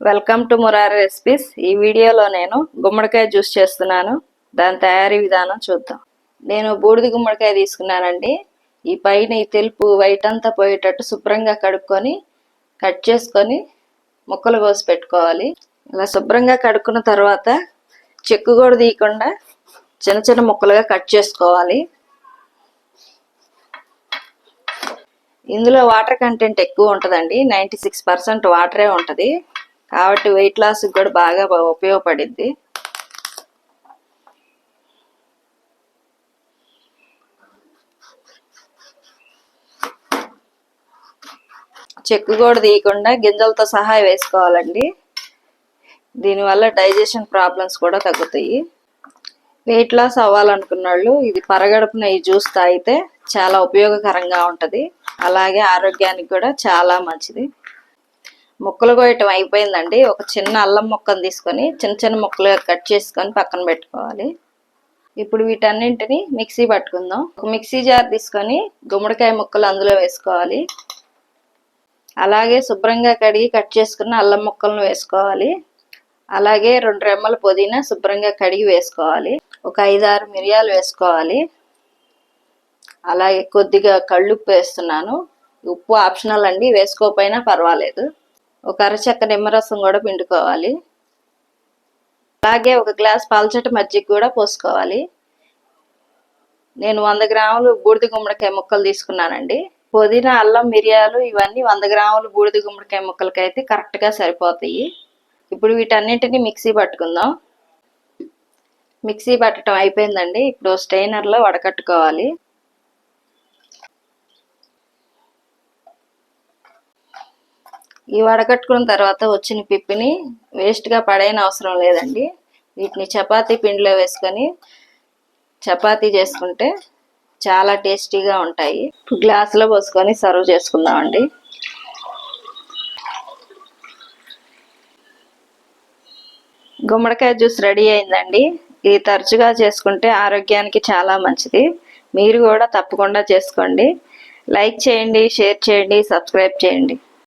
Welcome to Murari recipes. ఈ వీడియోలో నేను గుమ్మడికాయ జ్యూస్ చేస్తున్నాను. దాని తయారీ విధానం చూద్దాం. నేను బూడిద గుమ్మడికాయ తీసుకున్నానండి. ఈ పైన ఈ తెలుపు వైట్ అంతా పోయేటట్టు శుభ్రంగా కడుక్కొని కట్ చేసుకొని ముక్కలు కోసి పెట్టుకోవాలి. ఇలా శుభ్రంగా కడుక్కున్న తర్వాత చెక్కు కూడా తీయకుండా చిన్న చిన్న ముక్కలుగా కట్ చేసుకోవాలి. ఇందులో వాటర్ కంటెంట్ ఎక్కువ ఉంటుందండి. నైంటీ సిక్స్ పర్సెంట్ వాటరే ఉంటుంది. కాబట్టి వెయిట్ లాస్కి కూడా బాగా ఉపయోగపడిద్ది. చెక్కు కూడా తీయకుండా గింజలతో సహా వేసుకోవాలండి. దీనివల్ల డైజెషన్ ప్రాబ్లమ్స్ కూడా తగ్గుతాయి. వెయిట్ లాస్ అవ్వాలనుకున్న వాళ్ళు ఇది పరగడుపున ఈ జ్యూస్ తాగితే చాలా ఉపయోగకరంగా ఉంటుంది. అలాగే ఆరోగ్యానికి కూడా చాలా మంచిది. ముక్కలు కోయటం అయిపోయిందండి. ఒక చిన్న అల్లం ముక్కను తీసుకొని చిన్న చిన్న ముక్కలుగా కట్ చేసుకొని పక్కన పెట్టుకోవాలి. ఇప్పుడు వీటన్నింటిని మిక్సీ పట్టుకుందాం. ఒక మిక్సీ జార్ తీసుకొని గుమ్మడికాయ ముక్కలు అందులో వేసుకోవాలి. అలాగే శుభ్రంగా కడిగి కట్ చేసుకున్న అల్లం ముక్కలను వేసుకోవాలి. అలాగే రెండు రెమ్మల పుదీనా శుభ్రంగా కడిగి వేసుకోవాలి. ఒక ఐదారు మిరియాలు వేసుకోవాలి. అలాగే కొద్దిగా కళ్ళుప్పు వేస్తున్నాను. ఉప్పు ఆప్షనల్ అండి వేసుకోకపోయినా పర్వాలేదు. ఒక అరచెక్క నిమ్మరసం కూడా పిండుకోవాలి. అలాగే ఒక గ్లాస్ పల్చటి మజ్జిగ కూడా పోసుకోవాలి. నేను వంద గ్రాములు బూడిద గుమ్మడికాయ ముక్కలు తీసుకున్నానండి. పుదీనా అల్లం మిరియాలు ఇవన్నీ వంద గ్రాములు బూడిద గుమ్మడికాయ ముక్కలకి అయితే కరెక్ట్గా సరిపోతాయి. ఇప్పుడు వీటన్నింటినీ మిక్సీ పట్టుకుందాం. మిక్సీ పట్టడం అయిపోయిందండి. ఇప్పుడు స్టెయినర్లో వడకట్టుకోవాలి. ఈ వడకట్టుకున్న తర్వాత వచ్చిన పిప్పిని వేస్ట్గా పడైన అవసరం లేదండి. వీటిని చపాతీ పిండిలో వేసుకొని చపాతీ చేసుకుంటే చాలా టేస్టీగా ఉంటాయి. గ్లాసులో పోసుకొని సర్వ్ చేసుకుందామండి. గుమ్మడికాయ జ్యూస్ రెడీ అయిందండి. ఇది తరచుగా చేసుకుంటే ఆరోగ్యానికి చాలా మంచిది. మీరు కూడా తప్పకుండా చేసుకోండి. లైక్ చేయండి షేర్ చేయండి సబ్స్క్రైబ్ చేయండి.